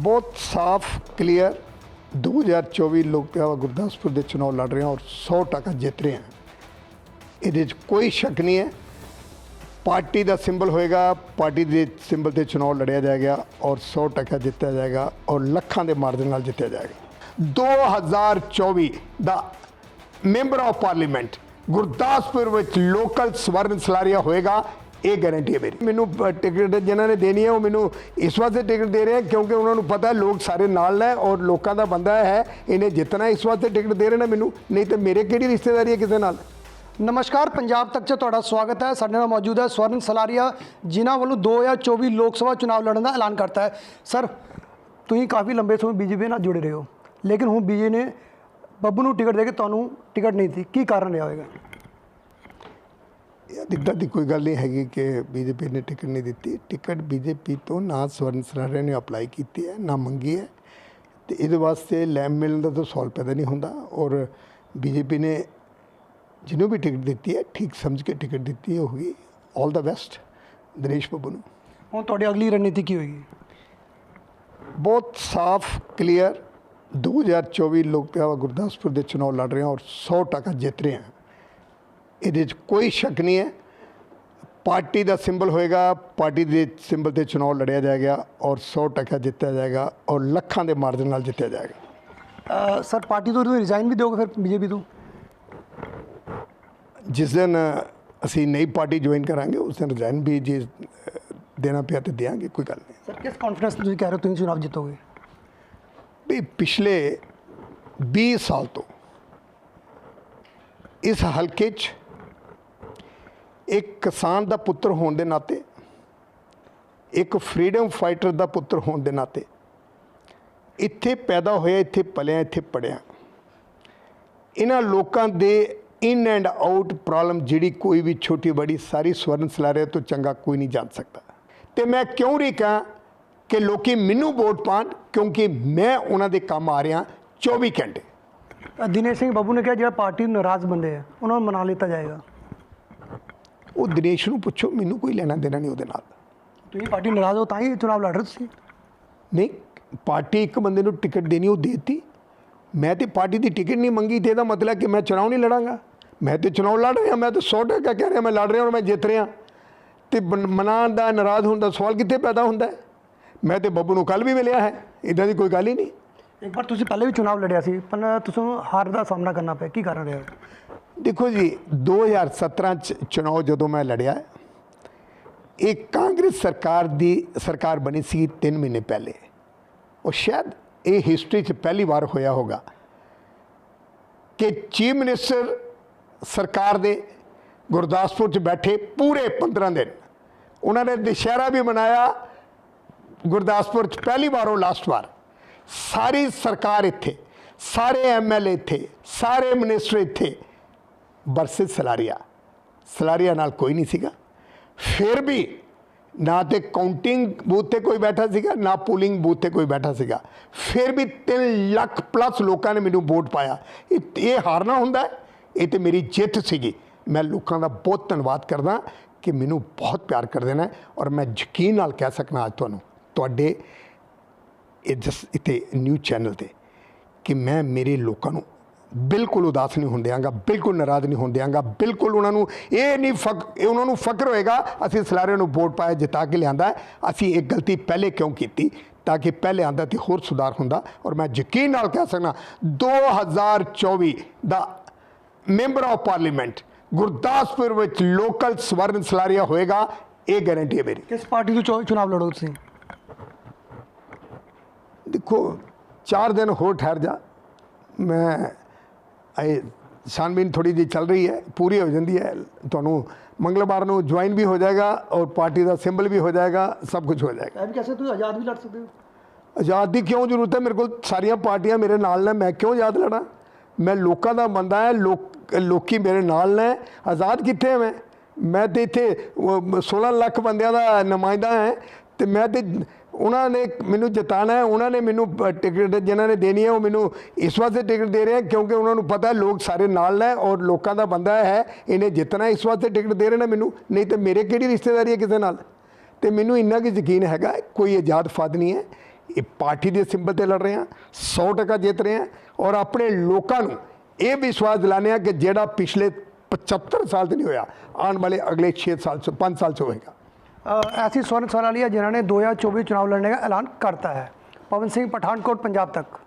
ਬਹੁਤ ਸਾਫ਼ ਕਲੀਅਰ 2024 ਲੋਕ ਗੁਰਦਾਸਪੁਰ ਦੇ ਚੋਣ ਲੜ ਰਹੇ ਹਾਂ ਔਰ 100 ਟਕਾ ਜਿੱਤ ਰਹੇ ਹਾਂ। ਇਹਦੇ 'ਚ ਕੋਈ ਸ਼ੱਕ ਨਹੀਂ ਹੈ। ਪਾਰਟੀ ਦਾ ਸਿੰਬਲ ਹੋਏਗਾ, ਪਾਰਟੀ ਦੇ ਸਿੰਬਲ ਤੇ ਚੋਣ ਲੜਿਆ ਜਾਏਗਾ ਔਰ 100 ਟਕਾ ਜਿੱਤਿਆ ਜਾਏਗਾ ਔਰ ਲੱਖਾਂ ਦੇ ਮਾਰਜਨ ਨਾਲ ਜਿੱਤਿਆ ਜਾਏਗਾ। 2024 ਦਾ ਮੈਂਬਰ ਆਫ ਪਾਰਲੀਮੈਂਟ ਗੁਰਦਾਸਪੁਰ ਵਿੱਚ ਲੋਕਲ ਸਵਰਨ ਸਲਾਰੀਆ ਹੋਏਗਾ। ਇਹ ਗਾਰੰਟੀ ਹੈ ਮੇਰੀ। ਮੈਨੂੰ ਅ, ਟਿਕਟ ਜਿਨ੍ਹਾਂ ਨੇ ਦੇਣੀ ਹੈ ਉਹ ਮੈਨੂੰ ਇਸ ਵਾਸਤੇ ਟਿਕਟ ਦੇ ਰਹੇ ਹੈ ਕਿਉਂਕਿ ਉਹਨਾਂ ਨੂੰ ਪਤਾ ਲੋਕ ਸਾਰੇ ਨਾਲ ਨੇ ਔਰ ਲੋਕਾਂ ਦਾ ਬੰਦਾ ਹੈ ਇਹਨੇ ਜਿੱਤਣਾ ਇਸ ਵਾਸਤੇ ਟਿਕਟ ਦੇ ਰਹੇ ਨੇ ਮੈਨੂੰ। ਨਹੀਂ ਤੇ ਮੇਰੇ ਕਿਹੜੀ ਰਿਸ਼ਤੇਦਾਰੀ ਹੈ ਕਿਸੇ ਨਾਲ? ਨਮਸਕਾਰ ਪੰਜਾਬ ਤੱਕ 'ਚ ਤੁਹਾਡਾ ਸਵਾਗਤ ਹੈ। ਸਾਡੇ ਨਾਲ ਮੌਜੂਦ ਹੈ ਸਵਰਨ ਸਲਾਰੀਆ ਜਿਨ੍ਹਾਂ ਵੱਲੋਂ 2024 ਲੋਕ ਸਭਾ ਚੁਣਾਵ ਲੜਨ ਦਾ ਐਲਾਨ ਕਰਤਾ ਹੈ। ਸਰ ਤੁਸੀਂ ਕਾਫੀ ਲੰਬੇ ਸਮੇਂ ਬੀਜੇਪੀ ਨਾਲ ਜੁੜੇ ਰਹੇ ਹੋ ਲੇਕਿਨ ਹੁਣ ਬੀਜੇ ਨੇ ਬੱਬੂ ਨੂੰ ਟਿਕਟ ਦੇ ਕੇ ਤੁਹਾਨੂੰ ਟਿਕਟ ਨਹੀਂ ਦਿੱਤੀ। ਕੀ ਕਾਰਨ ਰਿਹਾ ਹੋਵੇਗਾ? ਇਹ ਦਿੱਕਤ ਦੀ ਕੋਈ ਗੱਲ ਨਹੀਂ ਹੈਗੀ ਕਿ ਬੀਜੇਪੀ ਨੇ ਟਿਕਟ ਨਹੀਂ ਦਿੱਤੀ। ਟਿਕਟ ਬੀਜੇਪੀ ਤੋਂ ਨਾ ਸਵਰਨ ਸਰਾਰੇ ਨੇ ਅਪਲਾਈ ਕੀਤੀ ਹੈ ਨਾ ਮੰਗੀ ਹੈ। ਤੇ ਇਹਦੇ ਵਾਸਤੇ ਲੈਮ ਮਿਲਣ ਦਾ ਤਾਂ ਸਵਾਲ ਪੈਦਾ ਨਹੀਂ ਹੁੰਦਾ ਔਰ ਬੀਜੇਪੀ ਨੇ ਜਿਹਨੂੰ ਵੀ ਟਿਕਟ ਦਿੱਤੀ ਹੈ ਠੀਕ ਸਮਝ ਕੇ ਟਿਕਟ ਦਿੱਤੀ ਹੋਗੀ all the best Dinesh Babbu ਨੂੰ। ਹੁਣ ਤੁਹਾਡੀ ਅਗਲੀ ਰਣਨੀਤੀ ਕੀ ਹੋਏਗੀ? ਬਹੁਤ ਸਾਫ਼ ਕਲੀਅਰ 2024 ਲੋਕ ਗੁਰਦਾਸਪੁਰ ਦੇ ਚੋਣ ਲੜ ਰਹੇ ਹਾਂ ਔਰ 100 ਟਕਾ ਜਿੱਤ ਰਹੇ ਹਾਂ ਇਹਦੇ 'ਚ ਕੋਈ ਸ਼ੱਕ ਨਹੀਂ ਹੈ। ਪਾਰਟੀ ਦਾ ਸਿੰਬਲ ਹੋਏਗਾ ਪਾਰਟੀ ਦੇ ਸਿੰਬਲ ਤੇ ਚੋਣ ਲੜਿਆ ਜਾਏਗਾ ਔਰ 100 ਟਕਾ ਜਿੱਤਿਆ ਜਾਏਗਾ ਔਰ ਲੱਖਾਂ ਦੇ ਮਾਰਜਨ ਨਾਲ ਜਿੱਤਿਆ ਜਾਏਗਾ। ਸਰ ਪਾਰਟੀ ਤੋਂ ਤੁਸੀਂ ਰਿਜ਼ਾਈਨ ਵੀ ਦਿਓਗੇ ਫਿਰ ਬੀਜੇਪੀ ਤੋਂ? ਜਿਸ ਦਿਨ ਅਸੀਂ ਨਈ ਪਾਰਟੀ ਜੁਆਇਨ ਕਰਾਂਗੇ ਉਸ ਦਿਨ ਰਿਜ਼ਾਈਨ ਵੀ ਜੇ ਦੇਣਾ ਪਿਆ ਤੇ ਦਿਆਂਗੇ ਕੋਈ ਗੱਲ ਨਹੀਂ। ਸਰ ਕਿਸ ਕੌਨਫੀਡੈਂਸ ਤੁਸੀਂ ਕਹਿ ਰਹੇ ਹੋ ਤੁਸੀਂ ਚੁਣਾਵ ਜਿੱਤੋਗੇ? ਵੀ ਪਿਛਲੇ 20 ਸਾਲ ਤੋਂ ਇਸ ਹਲਕੇ 'ਚ ਇੱਕ ਕਿਸਾਨ ਦਾ ਪੁੱਤਰ ਹੋਣ ਦੇ ਨਾਤੇ, ਇੱਕ ਫਰੀडम ਫਾਈਟਰ ਦਾ ਪੁੱਤਰ ਹੋਣ ਦੇ ਨਾਤੇ, ਇੱਥੇ ਪੈਦਾ ਹੋਇਆ, ਇੱਥੇ ਪਲਿਆ, ਇੱਥੇ ਪੜਿਆ। ਇਹਨਾਂ ਲੋਕਾਂ ਦੇ ਇਨ ਐਂਡ ਆਊਟ ਪ੍ਰੋਬਲਮ ਜਿਹੜੀ ਕੋਈ ਵੀ ਛੋਟੀ ਬੜੀ ਸਾਰੀ ਸਵਰਨ ਸਲਾਰੇ ਤੋਂ ਚੰਗਾ ਕੋਈ ਨਹੀਂ ਜਾਣ ਸਕਦਾ। ਤੇ ਮੈਂ ਕਿਉਂ ਨਹੀਂ ਕਹਾਂ ਕਿ ਲੋਕੀ ਮੈਨੂੰ ਵੋਟ ਪਾਣ? ਕਿਉਂਕਿ ਮੈਂ ਉਹਨਾਂ ਦੇ ਕੰਮ ਆ ਰਿਹਾ 24 ਘੰਟੇ। ਦਿਨੇਸ਼ ਸਿੰਘ ਬਾਬੂ ਨੇ ਕਿਹਾ, ਜਿਹੜਾ ਪਾਰਟੀ ਨੂੰ ਨਾਰਾਜ਼ ਬੰਦੇ ਆ, ਉਹਨਾਂ ਨੂੰ ਮਨਾ ਲਿੱਤਾ ਜਾਏਗਾ। ਉਹ ਦਿਨੇਸ਼ ਨੂੰ ਪੁੱਛੋ ਮੈਨੂੰ ਕੋਈ ਲੈਣਾ ਦੇਣਾ ਨਹੀਂ ਉਹਦੇ ਨਾਲ। ਤੁਸੀਂ ਪਾਰਟੀ ਨਾਰਾਜ਼ ਹੋ ਤਾਂ ਹੀ ਚੁਣਾਵ ਲੜ ਰਹੇ ਸੀ ਨਹੀਂ ਪਾਰਟੀ ਇੱਕ ਬੰਦੇ ਨੂੰ ਟਿਕਟ ਦੇਣੀ ਉਹ ਦੇਤੀ। ਮੈਂ ਤੇ ਪਾਰਟੀ ਦੀ ਟਿਕਟ ਨਹੀਂ ਮੰਗੀ ਤੇ ਇਹਦਾ ਮਤਲਬ ਕਿ ਮੈਂ ਚੁਣਾਵ ਨਹੀਂ ਲੜਾਂਗਾ। ਮੈਂ ਤੇ ਚੁਣਾਵ ਲੜ ਰਿਹਾ ਮੈਂ ਤਾਂ 100 ਟਕਾ ਕਹਿ ਰਿਹਾ ਮੈਂ ਲੜ ਰਿਹਾ ਔਰ ਮੈਂ ਜਿੱਤ ਰਿਹਾ। ਤੇ ਮਨਾਉਣ ਦਾ ਨਾਰਾਜ਼ ਹੋਣ ਦਾ ਸਵਾਲ ਕਿੱਥੇ ਪੈਦਾ ਹੁੰਦਾ ਮੈਂ ਤੇ ਬੱਬੂ ਨੂੰ ਕੱਲ ਵੀ ਮਿਲਿਆ ਹੈ ਇਦਾਂ ਦੀ ਕੋਈ ਗੱਲ ਹੀ ਨਹੀਂ। ਇੱਕ ਵਾਰ ਤੁਸੀਂ ਪਹਿਲੇ ਵੀ ਚੁਣਾਵ ਲੜਿਆ ਸੀ ਪਰ ਤੁਹਾਨੂੰ ਹਾਰ ਦਾ ਸਾਹਮਣਾ ਕਰਨਾ ਪਿਆ ਕੀ ਕਾਰਨ ਰਿਹਾ? ਦੇਖੋ ਜੀ 2017 ਚ ਚੁਣਾਵ ਜਦੋਂ ਮੈਂ ਲੜਿਆ, ਇਹ ਕਾਂਗਰਸ ਸਰਕਾਰ ਦੀ ਸਰਕਾਰ ਬਣੀ ਸੀ 3 ਮਹੀਨੇ ਪਹਿਲੇ। ਉਹ ਸ਼ਾਇਦ ਇਹ ਹਿਸਟਰੀ 'ਚ ਪਹਿਲੀ ਵਾਰ ਹੋਇਆ ਹੋਗਾ ਕਿ ਚੀਫ ਮਿਨਿਸਟਰ ਸਰਕਾਰ ਦੇ ਗੁਰਦਾਸਪੁਰ 'ਚ ਬੈਠੇ ਪੂਰੇ 15 ਦਿਨ। ਉਹਨਾਂ ਨੇ ਦੁਸ਼ਹਿਰਾ ਵੀ ਮਨਾਇਆ, ਗੁਰਦਾਸਪੁਰ 'ਚ ਪਹਿਲੀ ਵਾਰ ਉਹ ਲਾਸਟ ਵਾਰ। ਸਾਰੀ ਸਰਕਾਰ ਇੱਥੇ, ਸਾਰੇ ਐਮਐਲਏ ਇੱਥੇ, ਸਾਰੇ ਮਿਨਿਸਟਰ ਇੱਥੇ ਵਰਸਸ ਸਲਾਰੀਆ ਸਲਾਰੀਆ ਨਾਲ ਕੋਈ ਨਹੀਂ ਸੀਗਾ। ਫਿਰ ਵੀ ਨਾ ਤੇ ਕਾਊਂਟਿੰਗ ਬੂਥ ਤੇ ਕੋਈ ਬੈਠਾ ਸੀਗਾ, ਨਾ ਪੋਲਿੰਗ ਬੂਥ ਤੇ ਕੋਈ ਬੈਠਾ ਸੀਗਾ। ਫਿਰ ਵੀ 3 ਲੱਖ ਪਲੱਸ ਲੋਕਾਂ ਨੇ ਮੈਨੂੰ ਵੋਟ ਪਾਇਆ। ਇਹ ਹਾਰਨਾ ਹੁੰਦਾ ਇਹ ਤੇ ਮੇਰੀ ਜਿੱਤ ਸੀਗੀ। ਮੈਂ ਲੋਕਾਂ ਦਾ ਬਹੁਤ ਧੰਨਵਾਦ ਕਰਦਾ ਕਿ ਮੈਨੂੰ ਬਹੁਤ ਪਿਆਰ ਕਰਦੇ ਨੇ ਔਰ ਮੈਂ ਯਕੀਨ ਨਾਲ ਕਹਿ ਸਕਦਾ ਅੱਜ ਤੁਹਾਨੂੰ, ਤੁਹਾਡੇ ਇਹ ਜਸ ਇੱਥੇ ਨਿਊਜ਼ ਚੈਨਲ ਤੇ ਕਿ ਮੈਂ ਮੇਰੇ ਲੋਕਾਂ ਨੂੰ ਬਿਲਕੁਲ ਉਦਾਸ ਨਹੀਂ ਹੋਣ ਦਿਆਂਗਾ ਬਿਲਕੁਲ ਨਾਰਾਜ਼ ਨਹੀਂ ਹੋਣ ਦਿਆਂਗਾ ਬਿਲਕੁਲ ਉਹਨਾਂ ਨੂੰ ਇਹ ਨਹੀਂ ਫਕ ਇਹ ਉਹਨਾਂ ਨੂੰ ਫਕਰ ਹੋਏਗਾ ਅਸੀਂ ਸਲਾਰੇ ਨੂੰ ਵੋਟ ਪਾਇਆ ਜਿਤਾ ਕੇ ਲਿਆਂਦਾ। ਅਸੀਂ ਇਹ ਗਲਤੀ ਪਹਿਲੇ ਕਿਉਂ ਕੀਤੀ ਤਾਂ ਕਿ ਪਹਿਲੇ ਆਂਦਾ ਤੇ ਹੋਰ ਸੁਧਾਰ ਹੁੰਦਾ ਔਰ ਮੈਂ ਯਕੀਨ ਨਾਲ ਕਹਿ ਸਕਦਾ 2024 ਦਾ ਮੈਂਬਰ ਆਫ ਪਾਰਲੀਮੈਂਟ ਗੁਰਦਾਸਪੁਰ ਵਿੱਚ ਲੋਕਲ ਸਵਰਨ ਸਲਾਰੀਆ ਹੋਏਗਾ ਇਹ ਗਾਰੰਟੀ ਹੈ ਮੇਰੀ ਕਿਸ ਪਾਰਟੀ ਤੋਂ ਚੁ- ਚੁਣਾਵ ਲੜੋਗੇ ਤੁਸੀਂ ਦੇਖੋ 4 ਦਿਨ ਹੋਰ ਠਹਿਰ ਜਾ ਮੈਂ ਛਾਨਬੀਨ ਥੋੜੀ ਜਿਹੀ ਚੱਲ ਰਹੀ ਹੈ ਪੂਰੀ ਹੋ ਜਾਂਦੀ ਹੈ। ਤੁਹਾਨੂੰ ਮੰਗਲਵਾਰ ਨੂੰ ਜੁਆਇਨ ਵੀ ਹੋ ਜਾਏਗਾ ਔਰ ਪਾਰਟੀ ਦਾ ਸਿੰਬਲ ਵੀ ਹੋ ਜਾਏਗਾ ਸਭ ਕੁਝ ਹੋ ਜਾਏਗਾ। ਐ ਵੀ कैसे ਤੁਸੀਂ ਆਜ਼ਾਦ ਵੀ ਲੜ ਸਕਦੇ ਹੋ? ਆਜ਼ਾਦ ਦੀ ਕਿਉਂ ਜ਼ਰੂਰਤ ਹੈ? ਮੇਰੇ ਕੋਲ ਸਾਰੀਆਂ ਪਾਰਟੀਆਂ ਮੇਰੇ ਨਾਲ ਨੇ ਮੈਂ ਕਿਉਂ ਆਜ਼ਾਦ ਲੜਾਂ? ਮੈਂ ਲੋਕਾਂ ਦਾ ਬੰਦਾ ਹੈ ਲੋਕ ਲੋਕੀ ਮੇਰੇ ਨਾਲ ਨੇ। ਆਜ਼ਾਦ ਕਿੱਥੇ ਮੈਂ? ਮੈਂ ਤੇ ਇੱਥੇ ਉਹ 16 ਲੱਖ ਬੰਦਿਆਂ ਦਾ ਨੁਮਾਇੰਦਾ ਹੈ ਤੇ ਮੈਂ ਤੇ ਉਹਨਾਂ ਨੇ ਮੈਨੂੰ ਜਿਤਾਣਾ ਹੈ, ਉਹਨਾਂ ਨੇ ਮੈਨੂੰ ਟਿਕਟ ਜਿਨ੍ਹਾਂ ਨੇ ਦੇਣੀ ਹੈ, ਉਹ ਮੈਨੂੰ ਇਸ ਵਾਸਤੇ ਟਿਕਟ ਦੇ ਰਹੇ ਹੈ, ਕਿਉਂਕਿ ਉਹਨਾਂ ਨੂੰ ਪਤਾ ਲੋਕ ਸਾਰੇ ਨਾਲ ਨੇ ਔਰ ਲੋਕਾਂ ਦਾ ਬੰਦਾ ਹੈ, ਇਹਨੇ ਜਿੱਤਣਾ ਇਸ ਵਾਸਤੇ ਟਿਕਟ ਦੇ ਰਹੇ ਨੇ ਮੈਨੂੰ। ਨਹੀਂ ਤੇ ਮੇਰੇ ਕਿਹੜੀ ਰਿਸ਼ਤੇਦਾਰੀ ਹੈ ਕਿਸੇ ਨਾਲ? ਤੇ ਮੈਨੂੰ ਇੰਨਾ ਕਿ ਯਕੀਨ ਹੈਗਾ, ਕੋਈ ਆਜ਼ਾਦ ਫਾਦ ਨਹੀਂ ਹੈ। ਇਹ ਪਾਰਟੀ ਦੇ ਸਿੰਬਲ ਤੇ ਲੜ ਰਹੇ ਆ 100% ਜਿੱਤ ਰਹੇ ਆ ਔਰ ਆਪਣੇ ਲੋਕਾਂ ਨੂੰ ਇਹ ਵਿਸ਼ਵਾਸ ਦਿਲਾਣੇ ਆ ਕਿ ਜਿਹੜਾ ਪਿਛਲੇ 75 ਸਾਲ ਤੇ ਨਹੀਂ ਹੋਇਆ, ਆਉਣ ਵਾਲੇ ਅਗਲੇ 6 ਸਾਲ 5 ਸਾਲ ਚ ਹੋਏਗਾ। ऐसी सोलह सोलह लिया जिन्होंने 2024 चुनाव लड़ने का ऐलान करता है पवन सिंह पठानकोट पंजाब तक